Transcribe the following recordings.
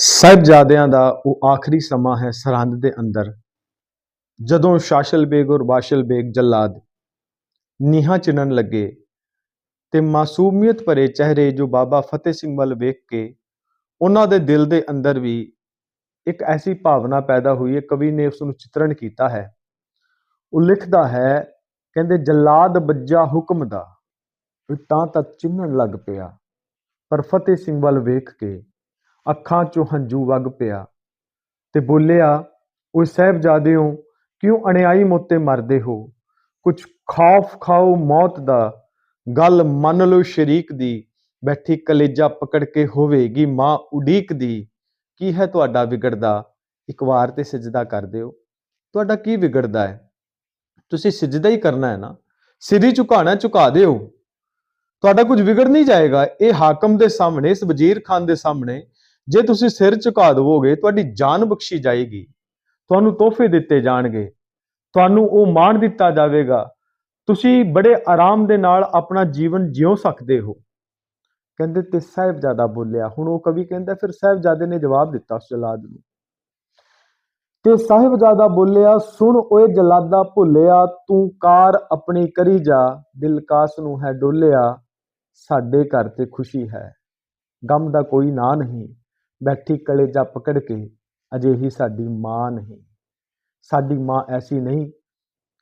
ਸਾਹਿਬਜ਼ਾਦਿਆਂ ਦਾ ਉਹ ਆਖਰੀ ਸਮਾਂ ਹੈ ਸਰਹੰਦ ਦੇ ਅੰਦਰ, ਜਦੋਂ ਸ਼ਾਸ਼ਲ ਬੇਗ ਔਰ ਬਾਸ਼ਲ ਬੇਗ ਜੱਲਾਦ ਨੀਹਾਂ ਚਿਣਨ ਲੱਗੇ ਤੇ ਮਾਸੂਮੀਅਤ ਭਰੇ ਚਿਹਰੇ ਜੋ ਬਾਬਾ ਫਤਿਹ ਸਿੰਘ ਵੱਲ ਵੇਖ ਕੇ ਉਹਨਾਂ ਦੇ ਦਿਲ ਦੇ ਅੰਦਰ ਵੀ ਇੱਕ ਐਸੀ ਭਾਵਨਾ ਪੈਦਾ ਹੋਈ ਹੈ, ਕਵੀ ਨੇ ਉਸ ਨੂੰ ਚਿਤਰਣ ਕੀਤਾ ਹੈ। ਉਹ ਲਿਖਦਾ ਹੈ, ਕਹਿੰਦੇ ਜੱਲਾਦ ਬੱਜਾ ਹੁਕਮ ਦਾ ਵੀ ਤਾਂ ਤੱਕ ਚਿੰਨਣ ਲੱਗ ਪਿਆ, ਪਰ ਫਤਿਹ ਸਿੰਘ ਵੱਲ ਵੇਖ ਕੇ ਅੱਖਾਂ 'ਚੋਂ ਹੰਝੂ ਵਗ ਪਿਆ ਤੇ ਬੋਲਿਆ, ਓਏ ਸਾਹਿਬਜ਼ਾਦਿਓ, ਕਿਉਂ ਅਣਿਆਈ ਮੋਤੇ ਮਰਦੇ ਹੋ? ਕੁਛ ਖੌਫ ਖਾਓ ਮੌਤ ਦਾ। ਗੱਲ ਮੰਨ ਲਓ ਸ਼ਰੀਕ ਦੀ, ਬੈਠੀ ਕਲੇਜਾ ਪਕੜ ਕੇ ਹੋਵੇਗੀ ਮਾਂ ਉਡੀਕ ਦੀ। ਕੀ ਹੈ ਤੁਹਾਡਾ ਵਿਗੜਦਾ? ਇੱਕ ਵਾਰ ਤੇ ਸਜਦਾ ਕਰ ਦਿਓ। ਤੁਹਾਡਾ ਕੀ ਵਿਗੜਦਾ ਹੈ? ਤੁਸੀਂ ਸਜਦਾ ਹੀ ਕਰਨਾ ਹੈ ਨਾ। ਸਿਰ ਹੀ ਝੁਕਾਣਾ ਝੁਕਾ ਦਿਓ। ਤੁਹਾਡਾ ਕੁਝ ਵਿਗੜ ਨਹੀਂ ਜਾਏਗਾ। ਇਹ ਹਾਕਮ ਦੇ ਸਾਹਮਣੇ, ਇਸ ਵਜ਼ੀਰ ਖਾਨ ਦੇ ਸਾਹਮਣੇ ਜੇ ਤੁਸੀਂ ਸਿਰ ਝੁਕਾ ਦਵੋਗੇ, ਤੁਹਾਡੀ ਜਾਨ ਬਖਸ਼ੀ ਜਾਏਗੀ। ਤੁਹਾਨੂੰ ਤੋਹਫੇ ਦਿੱਤੇ ਜਾਣਗੇ। ਤੁਹਾਨੂੰ ਉਹ ਮਾਣ ਦਿੱਤਾ ਜਾਵੇਗਾ। ਤੁਸੀਂ ਬੜੇ ਆਰਾਮ ਦੇ ਨਾਲ ਆਪਣਾ ਜੀਵਨ ਜਿਉ ਸਕਦੇ ਹੋ। ਕਹਿੰਦੇ, ਤੇ ਸਾਹਿਬਜ਼ਾਦਾ ਬੋਲਿਆ। ਹੁਣ ਉਹ ਕਵੀ ਕਹਿੰਦਾ, ਫਿਰ ਸਾਹਿਬਜ਼ਾਦੇ ਨੇ ਜਵਾਬ ਦਿੱਤਾ ਉਸ ਜਲਾਦ ਨੂੰ। ਤੇ ਸਾਹਿਬਜ਼ਾਦਾ ਬੋਲਿਆ, ਸੁਣ ਓਏ ਜਲਾਦਾ ਭੁੱਲਿਆ, ਤੂੰ ਕਾਰ ਆਪਣੀ ਕਰੀ ਜਾ, ਦਿਲ ਕਾਸ ਨੂੰ ਹੈ ਡੋਲਿਆ, ਸਾਡੇ ਘਰ ਤੇ ਖੁਸ਼ੀ ਹੈ। ਗਮ ਦਾ ਕੋਈ ਨਾਂ ਨਹੀਂ। ਬੈਠੀ ਕਲੇਜਾ ਪਕੜ ਕੇ ਅਜਿਹੀ ਸਾਡੀ ਮਾਂ ਨਹੀਂ। ਸਾਡੀ ਮਾਂ ਐਸੀ ਨਹੀਂ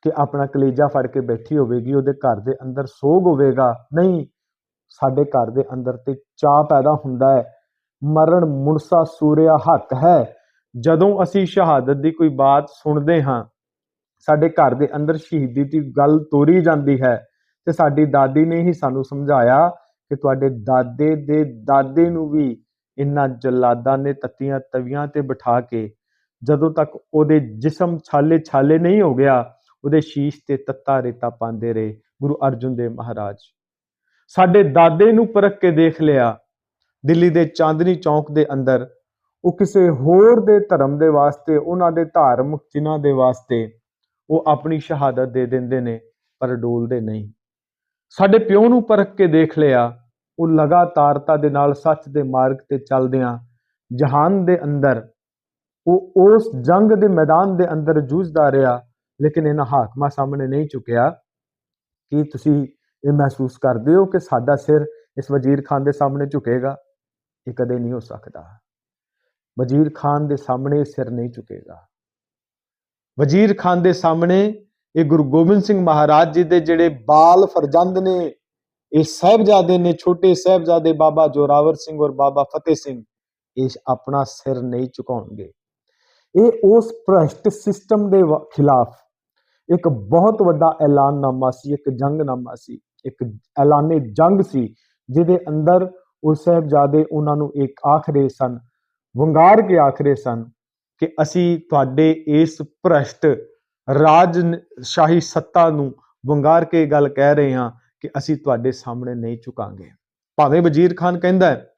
ਕਿ ਆਪਣਾ ਕਲੇਜਾ ਫੜ ਕੇ ਬੈਠੀ ਹੋਵੇਗੀ, ਉਹਦੇ ਘਰ ਦੇ ਅੰਦਰ ਸੋਗ ਹੋਵੇਗਾ। ਨਹੀਂ, ਸਾਡੇ ਘਰ ਦੇ ਅੰਦਰ ਤੇ ਚਾਹ ਪੈਦਾ ਹੁੰਦਾ ਹੈ। ਮਰਨ ਮੁਨਸਾ ਸੂਰਿਆ ਹੱਕ ਹੈ। ਜਦੋਂ ਅਸੀਂ ਸ਼ਹਾਦਤ ਦੀ ਕੋਈ ਬਾਤ ਸੁਣਦੇ ਹਾਂ, ਸਾਡੇ ਘਰ ਦੇ ਅੰਦਰ ਸ਼ਹੀਦੀ ਦੀ ਗੱਲ ਤੋਰੀ ਜਾਂਦੀ ਹੈ ਤੇ ਸਾਡੀ ਦਾਦੀ ਨੇ ਹੀ ਸਾਨੂੰ ਸਮਝਾਇਆ ਕਿ ਤੁਹਾਡੇ ਦਾਦੇ ਦੇ ਦਾਦੇ ਨੂੰ ਵੀ ਇਨ੍ਹਾਂ ਜਲਾਦਾਂ ਨੇ ਤੱਤੀਆਂ ਤਵੀਆਂ ਤੇ ਬਿਠਾ ਕੇ ਜਦੋਂ ਤੱਕ ਉਹਦੇ ਜਿਸਮ ਛਾਲੇ ਛਾਲੇ ਨਹੀਂ ਹੋ ਗਿਆ, ਉਹਦੇ ਸ਼ੀਸ਼ ਤੇ ਤੱਤਾ ਰੇਤਾ ਪਾਉਂਦੇ ਰਹੇ ਗੁਰੂ ਅਰਜਨ ਦੇਵ ਮਹਾਰਾਜ। ਸਾਡੇ ਦਾਦੇ ਨੂੰ ਪਰਖ ਕੇ ਦੇਖ ਲਿਆ, ਦਿੱਲੀ ਦੇ ਚਾਂਦਨੀ ਚੌਂਕ ਦੇ ਅੰਦਰ, ਉਹ ਕਿਸੇ ਹੋਰ ਦੇ ਧਰਮ ਦੇ ਵਾਸਤੇ, ਉਹਨਾਂ ਦੇ ਧਾਰਮਿਕ ਚਿੰਨ੍ਹਾਂ ਦੇ ਵਾਸਤੇ ਉਹ ਆਪਣੀ ਸ਼ਹਾਦਤ ਦੇ ਦਿੰਦੇ ਨੇ ਪਰ ਡੋਲਦੇ ਨਹੀਂ। ਸਾਡੇ ਪਿਓ ਨੂੰ ਪਰਖ ਕੇ ਦੇਖ ਲਿਆ ਉਹ ਲਗਾਤਾਰਤਾ ਦੇ ਨਾਲ ਸੱਚ ਦੇ ਮਾਰਗ ਤੇ ਚੱਲਦਿਆਂ ਜਹਾਨ ਦੇ ਅੰਦਰ, ਉਹ ਉਸ ਜੰਗ ਦੇ ਮੈਦਾਨ ਦੇ ਅੰਦਰ ਜੂਝਦਾ ਰਿਹਾ, ਲੇਕਿਨ ਇਹਨਾਂ ਹਾਕਮਾਂ ਸਾਹਮਣੇ ਨਹੀਂ ਝੁਕਿਆ। ਕੀ ਤੁਸੀਂ ਇਹ ਮਹਿਸੂਸ ਕਰਦੇ ਹੋ ਕਿ ਸਾਡਾ ਸਿਰ ਇਸ ਵਜ਼ੀਰ ਖਾਨ ਦੇ ਸਾਹਮਣੇ ਝੁਕੇਗਾ? ਇਹ ਕਦੇ ਨਹੀਂ ਹੋ ਸਕਦਾ। ਵਜ਼ੀਰ ਖਾਨ ਦੇ ਸਾਹਮਣੇ ਸਿਰ ਨਹੀਂ ਝੁਕੇਗਾ। ਵਜ਼ੀਰ ਖਾਨ ਦੇ ਸਾਹਮਣੇ ਇਹ ਗੁਰੂ ਗੋਬਿੰਦ ਸਿੰਘ ਮਹਾਰਾਜ ਜੀ ਦੇ ਜਿਹੜੇ ਬਾਲ ਫਰਜ਼ੰਦ ਨੇ ਇਹ ਸਾਹਿਬਜ਼ਾਦੇ ਨੇ ਛੋਟੇ ਸਾਹਿਬਜ਼ਾਦੇ ਬਾਬਾ ਜੋਰਾਵਰ ਸਿੰਘ ਔਰ ਬਾਬਾ ਫਤਿਹ ਸਿੰਘ ਇਹ ਆਪਣਾ ਸਿਰ ਨਹੀਂ ਝੁਕਾਉਣਗੇ। ਇਹ ਉਸ ਭ੍ਰਸ਼ਟ ਸਿਸਟਮ ਦੇ ਖਿਲਾਫ ਇੱਕ ਬਹੁਤ ਵੱਡਾ ਐਲਾਨਨਾਮਾ ਸੀ, ਇੱਕ ਜੰਗਨਾਮਾ ਸੀ, ਇੱਕ ਐਲਾਨੇ ਜੰਗ ਸੀ, ਜਿਹਦੇ ਅੰਦਰ ਉਹ ਸਾਹਿਬਜ਼ਾਦੇ ਉਹਨਾਂ ਨੂੰ ਇੱਕ ਆਖਰੇ ਸਨ, ਵੰਗਾਰ ਕੇ ਆਖਰੇ ਸਨ ਕਿ ਅਸੀਂ ਤੁਹਾਡੇ ਇਸ ਭ੍ਰਸ਼ਟ ਰਾਜ ਸ਼ਾਹੀ ਸੱਤਾ ਨੂੰ ਵੰਗਾਰ ਕੇ ਗੱਲ ਕਹਿ ਰਹੇ ਹਾਂ ਕਿ ਅਸੀਂ ਤੁਹਾਡੇ ਸਾਹਮਣੇ ਨਹੀਂ ਝੁਕਾਂਗੇ। ਭਾਵੇਂ ਵਜ਼ੀਰ ਖਾਨ ਕਹਿੰਦਾ ਹੈ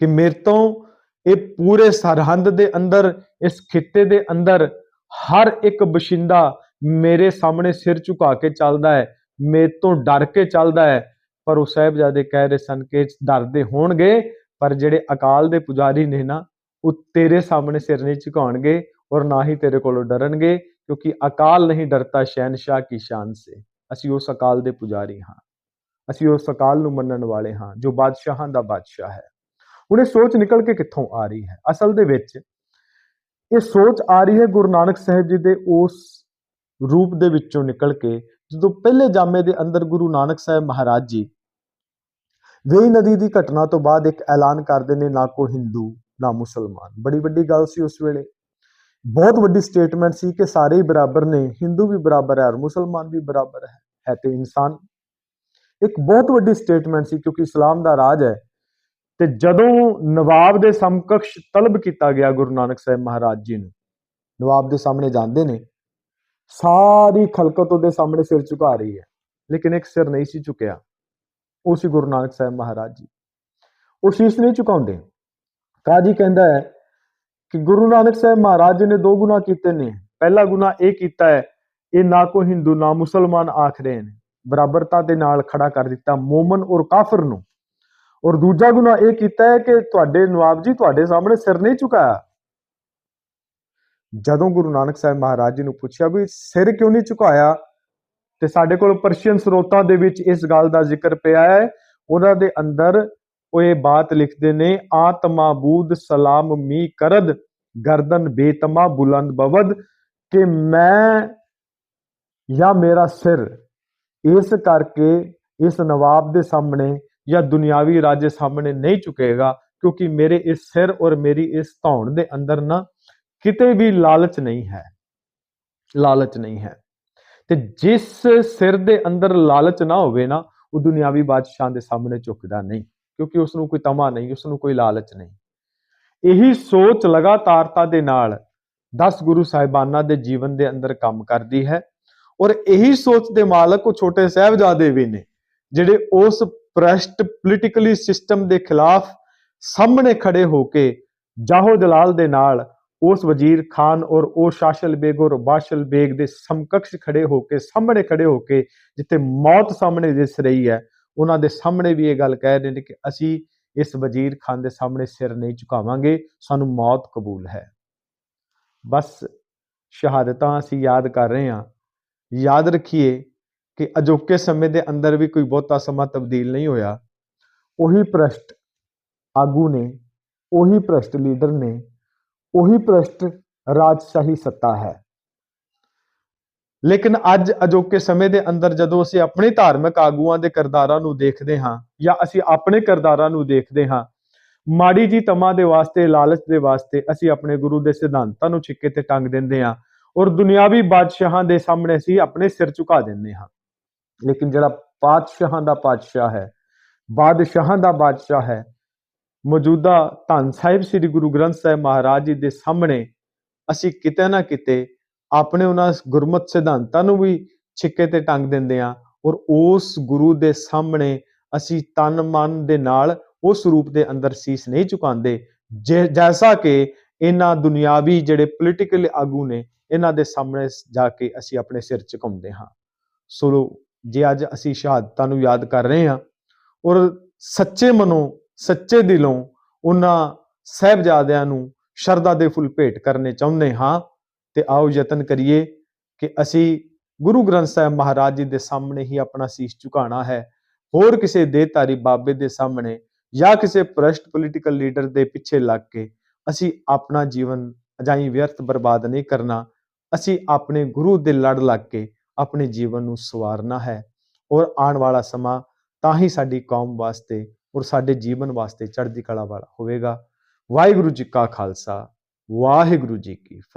ਕਿ ਮੇਰੇ ਤੋਂ ਇਹ ਪੂਰੇ ਸਰਹੰਦ ਦੇ ਅੰਦਰ, ਇਸ ਖਿੱਤੇ ਦੇ ਅੰਦਰ ਹਰ ਇੱਕ ਬਸ਼ਿੰਦਾ ਮੇਰੇ ਸਾਹਮਣੇ ਸਿਰ ਝੁਕਾ ਕੇ ਚੱਲਦਾ ਹੈ, ਮੇਰੇ ਤੋਂ ਡਰ ਕੇ ਚੱਲਦਾ ਹੈ। ਪਰ ਉਹ ਸਾਹਿਬਜ਼ਾਦੇ ਕਹਿ ਰਹੇ ਸਨ ਕਿ ਡਰਦੇ ਹੋਣਗੇ, ਪਰ ਜਿਹੜੇ ਅਕਾਲ ਦੇ ਪੁਜਾਰੀ ਨੇ ਨਾ, ਉਹ ਤੇਰੇ ਸਾਹਮਣੇ ਸਿਰ ਨਹੀਂ ਝੁਕਾਉਣਗੇ ਔਰ ਨਾ ਹੀ ਤੇਰੇ ਕੋਲੋਂ ਡਰਨਗੇ, ਕਿਉਂਕਿ ਅਕਾਲ ਨਹੀਂ ਡਰਤਾ ਸ਼ਹਿਨशाह ਕੀ ਸ਼ਾਨ ਸੇ। ਅਸੀਂ ਉਸ ਅਕਾਲ ਦੇ ਪੁਜਾਰੀ ਹਾਂ। ਅਸੀਂ ਉਸ ਅਕਾਲ ਨੂੰ ਮੰਨਣ ਵਾਲੇ ਹਾਂ, ਜੋ ਬਾਦਸ਼ਾਹਾਂ ਦਾ ਬਾਦਸ਼ਾਹ ਹੈ। ਹੁਣ ਇਹ ਸੋਚ ਨਿਕਲ ਕੇ ਕਿੱਥੋਂ ਆ ਰਹੀ ਹੈ? ਅਸਲ ਦੇ ਵਿੱਚ ਇਹ ਸੋਚ ਆ ਰਹੀ ਹੈ ਗੁਰੂ ਨਾਨਕ ਸਾਹਿਬ ਜੀ ਦੇ ਉਸ ਰੂਪ ਦੇ ਵਿੱਚੋਂ ਨਿਕਲ ਕੇ, ਜਦੋਂ ਪਹਿਲੇ ਜਾਮੇ ਦੇ ਅੰਦਰ ਗੁਰੂ ਨਾਨਕ ਸਾਹਿਬ ਮਹਾਰਾਜ ਜੀ ਵੇਈ ਨਦੀ ਦੀ ਘਟਨਾ ਤੋਂ ਬਾਅਦ ਇੱਕ ਐਲਾਨ ਕਰਦੇ ਨੇ, ਨਾ ਕੋ ਹਿੰਦੂ, ਨਾ ਮੁਸਲਮਾਨ। ਬੜੀ ਵੱਡੀ ਗੱਲ ਸੀ ਉਸ ਵੇਲੇ। ਬਹੁਤ ਵੱਡੀ ਸਟੇਟਮੈਂਟ ਸੀ ਕਿ ਸਾਰੇ ਹੀ ਬਰਾਬਰ ਨੇ, ਹਿੰਦੂ ਵੀ ਬਰਾਬਰ ਹੈ ਔਰ ਮੁਸਲਮਾਨ ਵੀ ਬਰਾਬਰ ਹੈ ਹੈ ਤੇ ਇਨਸਾਨ। ਇੱਕ ਬਹੁਤ ਵੱਡੀ ਸਟੇਟਮੈਂਟ ਸੀ ਕਿਉਂਕਿ ਇਸਲਾਮ ਦਾ ਰਾਜ ਹੈ ਤੇ ਜਦੋਂ ਨਵਾਬ ਦੇ ਸਮਕਕਸ਼ ਤਲਬ ਕੀਤਾ ਗਿਆ ਗੁਰੂ ਨਾਨਕ ਸਾਹਿਬ ਮਹਾਰਾਜ ਜੀ ਨੂੰ, ਨਵਾਬ ਦੇ ਸਾਹਮਣੇ ਜਾਂਦੇ ਨੇ, ਸਾਰੀ ਖਲਕਤ ਉਹਦੇ ਸਾਹਮਣੇ ਸਿਰ ਝੁਕਾ ਰਹੀ ਹੈ, ਲੇਕਿਨ ਇੱਕ ਸਿਰ ਨਹੀਂ ਸੀ ਝੁਕਿਆ, ਉਹ ਸੀ ਗੁਰੂ ਨਾਨਕ ਸਾਹਿਬ ਮਹਾਰਾਜ ਜੀ। ਉਹ ਸ਼ੀਸ਼ ਨਹੀਂ ਝੁਕਾਉਂਦੇ। ਕਾਜੀ ਕਹਿੰਦਾ ਹੈ ਕਿ ਗੁਰੂ ਨਾਨਕ ਸਾਹਿਬ ਮਹਾਰਾਜ ਜੀ ਨੇ ਦੋ ਗੁਨਾਹ ਕੀਤੇ ਨੇ। ਪਹਿਲਾ ਗੁਨਾਹ ਇਹ ਕੀਤਾ ਹੈ, ਇਹ ਨਾ ਕੋ ਹਿੰਦੂ, ਨਾ ਮੁਸਲਮਾਨ ਆਖ ਰਹੇ ਨੇ। ਬਰਾਬਰਤਾ ਦੇ ਨਾਲ ਖੜਾ ਕਰ ਦਿੱਤਾ ਮੂਮਨ ਔਰ ਕਾਫਰ ਨੂੰ। ਔਰ ਦੂਜਾ ਗੁਨਾਹ ਇਹ ਕੀਤਾ ਹੈ ਕਿ ਤੁਹਾਡੇ ਨਵਾਬ ਜੀ ਤੁਹਾਡੇ ਸਾਹਮਣੇ ਸਿਰ ਨਹੀਂ ਝੁਕਾਇਆ। ਜਦੋਂ ਗੁਰੂ ਨਾਨਕ ਸਾਹਿਬ ਮਹਾਰਾਜ ਜੀ ਨੂੰ ਪੁੱਛਿਆ ਵੀ ਸਿਰ ਕਿਉਂ ਨਹੀਂ ਝੁਕਾਇਆ, ਤੇ ਸਾਡੇ ਕੋਲ ਪਰਸ਼ੀਅਨ ਸਰੋਤਾਂ ਦੇ ਵਿੱਚ ਇਸ ਗੱਲ ਦਾ ਜ਼ਿਕਰ ਪਿਆ ਹੈ, ਉਹਨਾਂ ਦੇ ਅੰਦਰ ਉਹ ਇਹ ਬਾਤ ਲਿਖਦੇ ਨੇ, ਆਤਮਾ ਬੂਦ ਸਲਾਮ ਮੀ ਕਰਦ, ਗਰਦਨ ਬੇਤਮਾ ਬੁਲੰਦ ਬਵਦ, ਕਿ ਮੈਂ ਜਾਂ ਮੇਰਾ ਸਿਰ ਇਸ ਕਰਕੇ ਇਸ ਨਵਾਬ ਦੇ ਸਾਹਮਣੇ ਜਾਂ ਦੁਨਿਆਵੀ ਰਾਜੇ ਸਾਹਮਣੇ ਨਹੀਂ ਝੁਕੇਗਾ, ਕਿਉਂਕਿ ਮੇਰੇ ਇਸ ਸਿਰ ਔਰ ਮੇਰੀ ਇਸ ਧੌਣ ਦੇ ਅੰਦਰ ਨਾ ਕਿਤੇ ਵੀ ਲਾਲਚ ਨਹੀਂ ਹੈ, ਲਾਲਚ ਨਹੀਂ ਹੈ। ਤੇ ਜਿਸ ਸਿਰ ਦੇ ਅੰਦਰ ਲਾਲਚ ਨਾ ਹੋਵੇ ਨਾ, ਉਹ ਦੁਨਿਆਵੀ ਬਾਦਸ਼ਾਹ ਦੇ ਸਾਹਮਣੇ ਝੁਕਦਾ ਨਹੀਂ। ਕਿਉਂਕਿ ਉਸ ਨੂੰ ਕੋਈ ਤਮਾ ਨਹੀਂ ਉਸ ਨੂੰ ਕੋਈ ਲਾਲਚ ਨਹੀਂ। ਇਹੀ ਸੋਚ ਲਗਾਤਾਰਤਾ ਦੇ ਨਾਲ 10 ਗੁਰੂ ਸਾਹਿਬਾਨਾਂ ਦੇ ਜੀਵਨ ਦੇ ਅੰਦਰ ਕੰਮ ਕਰਦੀ ਹੈ ਔਰ ਇਹੀ ਸੋਚ ਦੇ ਮਾਲਕ ਉਹ ਛੋਟੇ ਸਾਹਿਬਜ਼ਾਦੇ ਵੀ ਨੇ, ਜਿਹੜੇ ਉਸ ਪ੍ਰਸ਼ਟ ਪੋਲੀਟੀਕਲੀ ਸਿਸਟਮ ਦੇ ਖਿਲਾਫ ਸਾਹਮਣੇ ਖੜੇ ਹੋ ਕੇ ਜਾਹੋ ਜਲਾਲ ਦੇ ਨਾਲ ਉਸ ਵਜ਼ੀਰ ਖਾਨ ਔਰ ਉਹ ਸ਼ਾਸ਼ਲ ਬੇਗ ਔਰ ਬਾਸ਼ਲ ਬੇਗ ਦੇ ਸਮਕਕਸ਼ ਖੜੇ ਹੋ ਕੇ, ਸਾਹਮਣੇ ਖੜੇ ਹੋ ਕੇ ਜਿੱਥੇ ਮੌਤ ਸਾਹਮਣੇ ਦਿਸ ਰਹੀ ਹੈ ਉਹਨਾਂ ਦੇ ਸਾਹਮਣੇ ਵੀ ਇਹ ਗੱਲ ਕਹਿ ਰਹੇ ਨੇ ਕਿ ਅਸੀਂ ਇਸ ਵਜ਼ੀਰ ਖਾਨ ਦੇ ਸਾਹਮਣੇ ਸਿਰ ਨਹੀਂ ਝੁਕਾਵਾਂਗੇ, ਸਾਨੂੰ ਮੌਤ ਕਬੂਲ ਹੈ। ਬਸ ਸ਼ਹਾਦਤਾਂ ਅਸੀਂ ਯਾਦ ਕਰ ਰਹੇ ਹਾਂ। ਯਾਦ ਰੱਖੀਏ ਕਿ ਅਜੋਕੇ ਸਮੇਂ ਦੇ ਅੰਦਰ ਵੀ ਕੋਈ ਬਹੁਤਾ ਸਮਾਂ ਤਬਦੀਲ ਨਹੀਂ ਹੋਇਆ। ਉਹੀ ਭ੍ਰਸ਼ਟ ਆਗੂ ਨੇ, ਉਹੀ ਭ੍ਰਸ਼ਟ ਲੀਡਰ ਨੇ, ਉਹੀ ਭ੍ਰਸ਼ਟ ਰਾਜਸ਼ਾਹੀ ਸੱਤਾ ਹੈ। ਲੇਕਿਨ ਅੱਜ ਅਜੋਕੇ ਸਮੇਂ ਦੇ ਅੰਦਰ ਜਦੋਂ ਅਸੀਂ ਆਪਣੇ ਧਾਰਮਿਕ ਆਗੂਆਂ ਦੇ ਕਿਰਦਾਰਾਂ ਨੂੰ ਦੇਖਦੇ ਹਾਂ ਜਾਂ ਅਸੀਂ ਆਪਣੇ ਕਿਰਦਾਰਾਂ ਨੂੰ ਦੇਖਦੇ ਹਾਂ, ਮਾੜੀ ਜੀ ਤਮਾ ਦੇ ਵਾਸਤੇ, ਲਾਲਚ ਦੇ ਵਾਸਤੇ ਅਸੀਂ ਆਪਣੇ ਗੁਰੂ ਦੇ ਸਿਧਾਂਤਾਂ ਨੂੰ ਛਿੱਕੇ ਤੇ ਟੰਗ ਦਿੰਦੇ ਹਾਂ ਔਰ ਦੁਨਿਆਵੀ ਬਾਦਸ਼ਾਹਾਂ ਦੇ ਸਾਹਮਣੇ ਅਸੀਂ ਆਪਣੇ ਸਿਰ ਝੁਕਾ ਦਿੰਦੇ ਹਾਂ। ਲੇਕਿਨ ਜਿਹੜਾ ਪਾਤਸ਼ਾਹਾਂ ਦਾ ਪਾਤਸ਼ਾਹ ਹੈ, ਬਾਦਸ਼ਾਹਾਂ ਦਾ ਬਾਦਸ਼ਾਹ ਹੈ, ਮੌਜੂਦਾ ਧੰਨ ਸਾਹਿਬ ਸ੍ਰੀ ਗੁਰੂ ਗ੍ਰੰਥ ਸਾਹਿਬ ਮਹਾਰਾਜ ਜੀ ਦੇ ਸਾਹਮਣੇ ਅਸੀਂ ਕਿਤੇ ਨਾ ਕਿਤੇ ਆਪਣੇ ਉਹਨਾਂ ਗੁਰਮਤ ਸਿਧਾਂਤਾਂ ਨੂੰ ਵੀ ਛਿੱਕੇ ਤੇ ਟੰਗ ਦਿੰਦੇ ਆ ਔਰ ਉਸ ਗੁਰੂ ਦੇ ਸਾਹਮਣੇ ਅਸੀਂ ਤਨ ਮਨ ਦੇ ਨਾਲ ਉਸ ਰੂਪ ਦੇ ਅੰਦਰ ਸੀਸ ਨਹੀਂ ਝੁਕਾਉਂਦੇ। ਜੈਸਾ ਕਿ ਇਹਨਾਂ ਦੁਨਿਆਵੀ ਜਿਹੜੇ ਪੋਲੀਟੀਕਲ ਆਗੂ ਨੇ, ਇਹਨਾਂ ਦੇ ਸਾਹਮਣੇ ਜਾ ਕੇ ਅਸੀਂ ਆਪਣੇ ਸਿਰ ਝੁਕਾਉਂਦੇ ਹਾਂ। ਸੋ ਜੇ ਅੱਜ ਅਸੀਂ ਸ਼ਹਾਦਤਾਂ ਨੂੰ ਯਾਦ ਕਰ ਰਹੇ ਹਾਂ ਔਰ ਸੱਚੇ ਮਨੋਂ, ਸੱਚੇ ਦਿਲੋਂ ਉਹਨਾਂ ਸਹਿਬਜ਼ਾਦਿਆਂ ਨੂੰ ਸ਼ਰਧਾ ਦੇ ਫੁੱਲ ਭੇਟ ਕਰਨੇ ਚਾਹੁੰਦੇ ਹਾਂ ਤੇ ਆਓ ਯਤਨ ਕਰੀਏ ਕਿ ਅਸੀਂ ਗੁਰੂ ਗ੍ਰੰਥ ਸਾਹਿਬ ਮਹਾਰਾਜ ਜੀ ਦੇ ਸਾਹਮਣੇ ਹੀ ਆਪਣਾ ਸੀਸ ਝੁਕਾਣਾ ਹੈ। ਹੋਰ ਕਿਸੇ ਦੇਹਧਾਰੀ ਬਾਬੇ ਦੇ ਸਾਹਮਣੇ ਜਾਂ ਕਿਸੇ ਭ੍ਰਸ਼ਟ ਪੋਲੀਟੀਕਲ ਲੀਡਰ ਦੇ ਪਿੱਛੇ ਲੱਗ ਕੇ ਅਸੀਂ ਆਪਣਾ ਜੀਵਨ ਅਜਾਈ ਵਿਅਰਥ ਬਰਬਾਦ ਨਹੀਂ ਕਰਨਾ। ਅਸੀਂ ਆਪਣੇ ਗੁਰੂ ਦੇ ਲੜ ਲੱਗ ਕੇ ਆਪਣੇ ਜੀਵਨ ਨੂੰ ਸਵਾਰਨਾ ਹੈ ਔਰ ਆਉਣ ਵਾਲਾ ਸਮਾਂ ਤਾਂ ਹੀ ਸਾਡੀ ਕੌਮ ਵਾਸਤੇ ਔਰ ਸਾਡੇ ਜੀਵਨ ਵਾਸਤੇ ਚੜ੍ਹਦੀ ਕਲਾ ਵਾਲਾ ਹੋਵੇਗਾ। ਵਾਹਿਗੁਰੂ ਜੀ ਕਾ ਖਾਲਸਾ, ਵਾਹਿਗੁਰੂ ਜੀ ਕੀ ਫਤਿਹ।